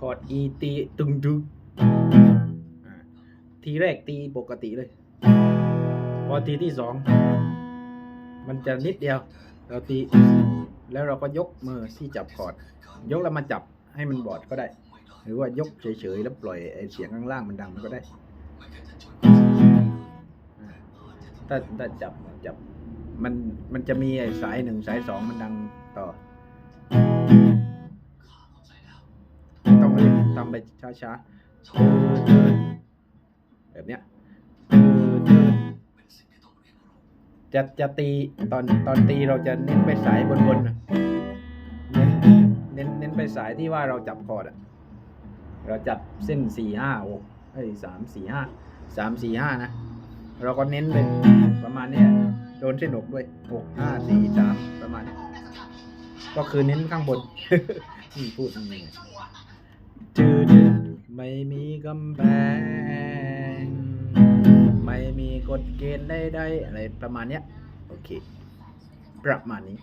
คอร์ด E ตีตึงตึงทีแรกตีปกติเลย พอทีที่สองมันจะนิดเดียว เราตี แล้วเราก็ยกมือที่จับคอร์ดยกแล้วมาจับให้มันบอดก็ได้ หรือว่ายกเฉยๆแล้วปล่อยไอ้เสียงข้างล่างมันดังมันก็ได้ ถ้าถ้าจับจับมันมันจะมีไอ้สายหนึ่งสายสองมันดังต่อ ทำไปช้าๆแบบเนี้ยจะจะตีตอนตอนตีเราจะเน้นไปสายบนบนๆนะเน้นเน้นเน้นไปสายที่ว่าเราจับคอร์ดอะเราจับเส้นสี่ห้าหกเอ้ยสามสี่ห้าสามสี่ห้านะ เราก็เน้นเป็นประมาณเนี้ยโดนเส้นหกด้วยหกห้าสี่สามประมาณนี้ก็คือเน้นข้างบนพูดยังไง จืดไม่มีกำแพง ไม่มีกฎเกณฑ์ใดๆอะไรประมาณเนี้ย โอเค ประมาณนี้